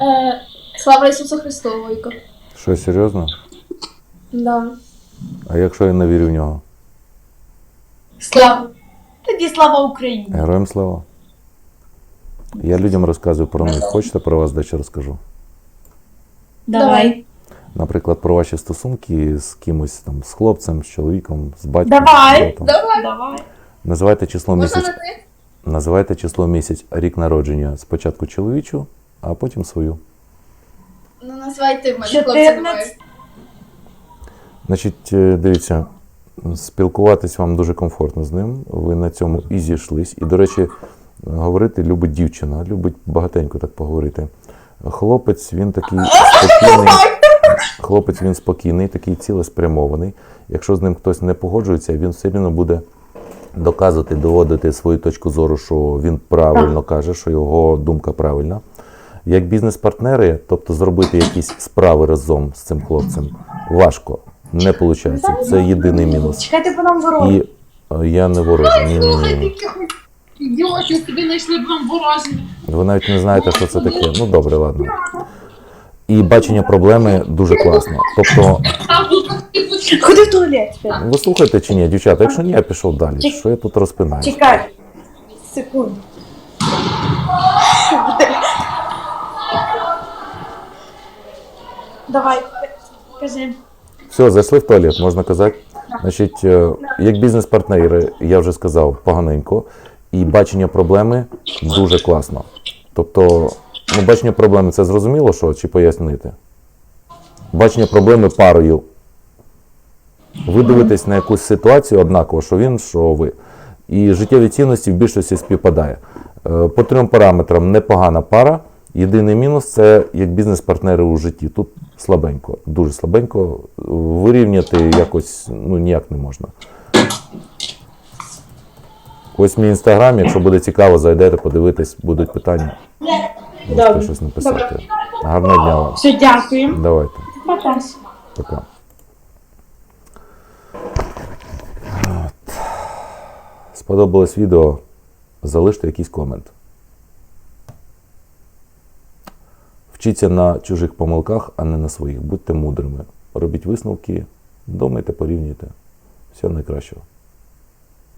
Е, слава Ісусу Христу, Войко. Що, серйозно? Да. А якщо я не вірю в нього? Слава. Тоді слава Україні. Героям слава. Я людям розказую про них. Хочете про вас дещо розкажу? Давай. Наприклад, про ваші стосунки з кимось там, з хлопцем, з чоловіком, з батьком. Давай. братом. Давай. Давай. Називайте число Можна місяць. на ти? Називайте число місяць, рік народження. Спочатку чоловічу, а потім свою. Ну, назвай ти в мене хлопця 14. Значить, е, дивіться, спілкуватись вам дуже комфортно з ним. Ви на цьому і зійшлись. І, до речі, говорити любить дівчина, любить багатенько так поговорити. Хлопець він такий спокійний. Хлопець він спокійний, такий цілеспрямований. Якщо з ним хтось не погоджується, він все рівно буде доказувати, доводити свою точку зору, що він правильно каже, що його думка правильна. Як бізнес-партнери, тобто зробити якісь справи разом з цим хлопцем, важко, не виходить. Це єдиний мінус. Чекайте по нам ворог. І е, я не ворожу. Ні, ні, ні. Ідіотів, знайшли ворожі. Ви навіть не знаєте, що це таке. Ну добре, ладно. І бачення проблеми дуже класно. Тобто, Ходи в туалет. Ви слухаєте чи ні, дівчата? Якщо ні, я пішов далі. Що я тут розпинаю? Чекай. Секунду. Давай. Кажи. Все, зайшли в туалет, можна казати. Значить, е, як бізнес-партнери, я вже сказав, поганенько. І бачення проблеми дуже класно. Тобто, ну, бачення проблеми це зрозуміло, що чи пояснити? Бачення проблеми парою. Ви дивитесь на якусь ситуацію однаково, що він, що ви. І життєві цінності в більшості співпадає. Е, По трьом параметрам непогана пара. Єдиний мінус це як бізнес-партнери у житті. Тут слабенько, дуже слабенько. Вирівняти якось ну, ніяк не можна. Ось мій інстаграм, якщо буде цікаво, зайдете, подивитись, будуть питання. Можете Добре. щось написати. Гарного дня вам. Все, дякуємо. Давайте. Пока. Пока. Сподобалось відео. Залиште якийсь комент. Вчіться на чужих помилках, а не на своїх. Будьте мудрими. Робіть висновки, думайте, порівнюйте. Всього найкращого.